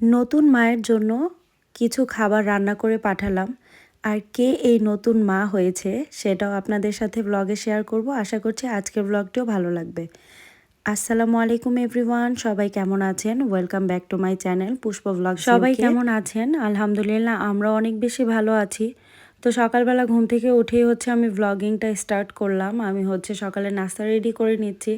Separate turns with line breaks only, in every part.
নতুন মায়ের জন্য কিছু খাবার রান্না করে পাঠালাম। আর কে এই নতুন মা হয়েছে সেটাও আপনাদের সাথে ব্লগে শেয়ার করব। আশা করছি আজকের ব্লগটিও ভালো লাগবে। আসসালামু আলাইকুম এভরিওয়ান সবাই কেমন আছেন? Welcome back to my channel Pushpa blog সবাই কেমন আছেন? আলহামদুলিল্লাহ আমরা অনেক বেশি ভালো আছি। তো সকালবেলা ঘুম থেকে উঠেই হচ্ছে আমি ব্লগিংটা স্টার্ট করলাম। আমি হচ্ছে সকালে নাস্তা রেডি করে নিচ্ছি।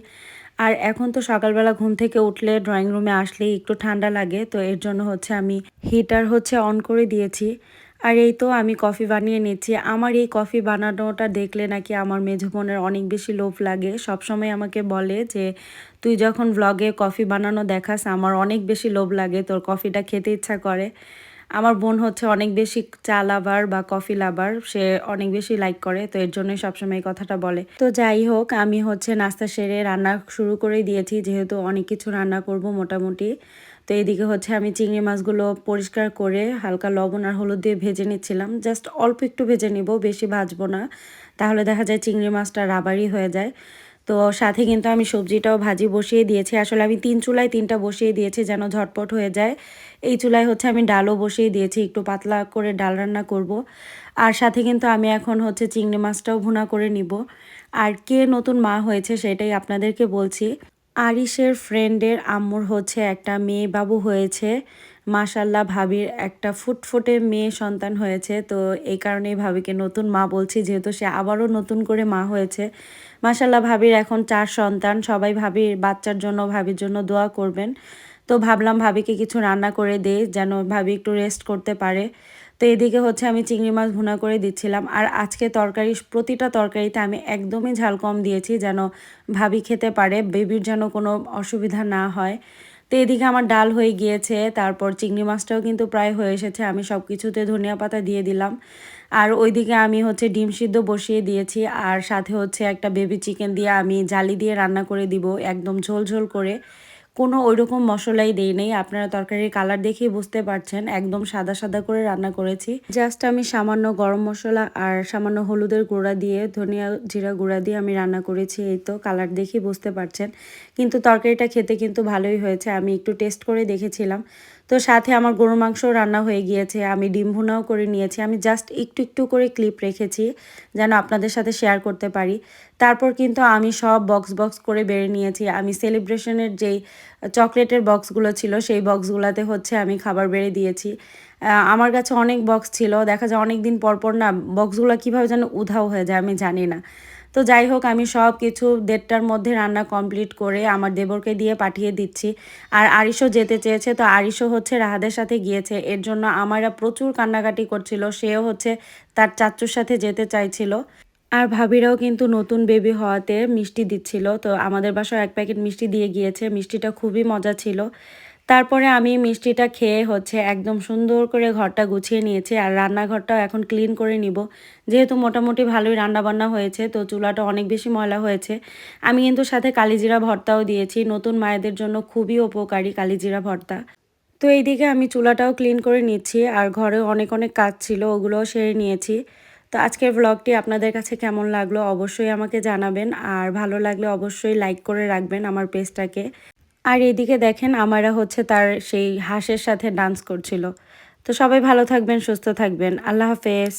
আর এখন তো সকালবেলা ঘুম থেকে উঠলে ড্রয়িং রুমে আসলেই একটু ঠান্ডা লাগে, তো এর জন্য হচ্ছে আমি হিটার হচ্ছে অন করে দিয়েছি। আর এই তো আমি কফি বানিয়ে নিচ্ছি। আমার এই কফি বানানোটা দেখলে নাকি আমার মেঝো বোনের অনেক বেশি লোভ লাগে। সবসময় আমাকে বলে যে, তুই যখন ব্লগে কফি বানানো দেখাস, আমার অনেক বেশি লোভ লাগে, তোর কফিটা খেতে ইচ্ছা করে। আমার বোন হচ্ছে অনেক বেশি চা লাভার বা কফি লাভার। সে অনেক বেশি লাইক করে, তো এর জন্যই সবসময় এই কথাটা বলে। তো যাই হোক, আমি হচ্ছে নাস্তা সেরে রান্না শুরু করে দিয়েছি, যেহেতু অনেক কিছু রান্না করব মোটামুটি। তো এইদিকে হচ্ছে আমি চিংড়ি মাছগুলো পরিষ্কার করে হালকা লবণ আর হলুদ দিয়ে ভেজে নিচ্ছিলাম। জাস্ট অল্প একটু ভেজে নিব, বেশি ভাজবো না। তাহলে দেখা যায় চিংড়ি মাছটা রাবারই হয়ে যায়। তো সাথে কিন্তু আমি সবজিটাও ভাজি বসিয়ে দিয়েছি। আসলে আমি তিন চুলায় তিনটা বসিয়ে দিয়েছি যেন ঝটপট হয়ে যায়। এই চুলায় হচ্ছে আমি ডালও বসিয়ে দিয়েছি, একটু পাতলা করে ডাল রান্না করব। আর সাথে কিন্তু আমি এখন হচ্ছে চিংড়ি মাছটাও ভুনা করে নিব। আর কে নতুন মা হয়েছে সেটাই আপনাদেরকে বলছি। আরিসের ফ্রেন্ডের আম্মুর হচ্ছে একটা মেয়ে বাবু হয়েছে। মাশাল্লাহ ভাবির একটা ফুটফুটে মেয়ে সন্তান হয়েছে। তো এই কারণেই ভাবিকে নতুন মা বলছি, যেহেতু সে আবারও নতুন করে মা হয়েছে। মাশাল্লাহ ভাবির এখন চার সন্তান। সবাই ভাবির বাচ্চার জন্য, ভাবির জন্য দোয়া করবেন। তো ভাবলাম ভাবিকে কিছু রান্না করে দেই, যেন ভাবি একটু রেস্ট করতে পারে। তো এদিকে হচ্ছে আমি চিংড়ি মাছ ভুনা করে দিচ্ছিলাম। আর আজকে তরকারি, প্রতিটা তরকারিতে আমি একদমই ঝাল কম দিয়েছি, যেন ভাবি খেতে পারে। বেবির যেন কোনো অসুবিধা না হয়। তো এদিকে আমার ডাল হয়ে গিয়েছে, তারপর চিংড়ি মাছটাও কিন্তু প্রায় হয়ে এসেছে, আমি সব কিছুতে ধনিয়া পাতা দিয়ে দিলাম। আর ওইদিকে আমি হচ্ছে ডিম সিদ্ধ বসিয়ে দিয়েছি, আর সাথে হচ্ছে একটা বেবি চিকেন দিয়ে আমি জালি দিয়ে রান্না করে দিব, একদম ঝোল ঝোল করে। কোনো ওই রকম মশলাই দেই নেই। আপনারা তরকারির কালার দেখেই বুঝতে পারছেন। একদম সাদা সাদা করে রান্না করেছি। জাস্ট আমি সামান্য গরম মশলা আর সামান্য হলুদের গুঁড়া দিয়ে, ধনিয়া জিরা গুঁড়া দিয়ে আমি রান্না করেছি। এই তো কালার দেখেই বুঝতে পারছেন। কিন্তু তরকারিটা খেতে কিন্তু ভালোই হয়েছে। আমি একটু টেস্ট করে দেখেছিলাম। তো সাথে আমার গরু মাংস রান্না হয়ে গিয়েছে, আমি ডিম ভুনাও করে নিয়েছি, আমি জাস্ট একটু একটু করে ক্লিপ রেখেছি যেন আপনাদের সাথে শেয়ার করতে পারি। তারপর কিন্তু আমি সব বক্স বক্স করে বেড়ে নিয়েছি, আমি সেলিব্রেশনের যেই চকলেটের বক্সগুলো ছিল সেই বক্সগুলোতে হচ্ছে আমি খাবার বেড়ে দিয়েছি। আমার কাছে অনেক বক্স ছিল, দেখা যায় অনেক দিন পর পর না বক্সগুলো কীভাবে যেন উধাও হয়ে যায় আমি জানি না। তো যাই হোক, আমি সব কিছু দেড়টার মধ্যে রান্না কমপ্লিট করে আমার দেবরকে দিয়ে পাঠিয়ে দিচ্ছি। আর আরিশও যেতে চেয়েছে, তো আরিশও হচ্ছে রাহাদের সাথে গিয়েছে। এর জন্য আমারা প্রচুর কান্নাকাটি করছিল, সেও হচ্ছে তার চাচ্চুর সাথে যেতে চাইছিল। আর ভাবিরাও কিন্তু নতুন বেবি হওয়াতে মিষ্টি দিচ্ছিল, তো আমাদের বাসায় এক প্যাকেট মিষ্টি দিয়ে গিয়েছে। মিষ্টিটা খুবই মজা ছিল। তারপরে আমি মিষ্টিটা খেয়ে হচ্ছে একদম সুন্দর করে ঘরটা গুছিয়ে নিয়েছি আর রান্নাঘরটাও এখন ক্লিন করে নিব। যেহেতু মোটামুটি ভালোই রান্নাবান্না হয়েছে, তো চুলাটা অনেক বেশি ময়লা হয়েছে। আমি কিন্তু সাথে কালিজিরা ভর্তাও দিয়েছি, নতুন মায়েদের জন্য খুবই উপকারী কালিজিরা ভর্তা। তো এইদিকে আমি চুলাটাও ক্লিন করে নিচ্ছি আর ঘরে অনেক অনেক কাজ ছিল, ওগুলোও সেরে নিয়েছি। তো আজকের ব্লগটি আপনাদের কাছে কেমন লাগল অবশ্যই আমাকে জানাবেন আর ভালো লাগলে অবশ্যই লাইক করে রাখবেন আমার পেজটাকে আর এদিকে দেখেন আমারা হচ্ছে তার সেই হাঁসের সাথে ডান্স করছিল। তো সবাই ভালো থাকবেন, সুস্থ থাকবেন। আল্লাহ হাফেজ।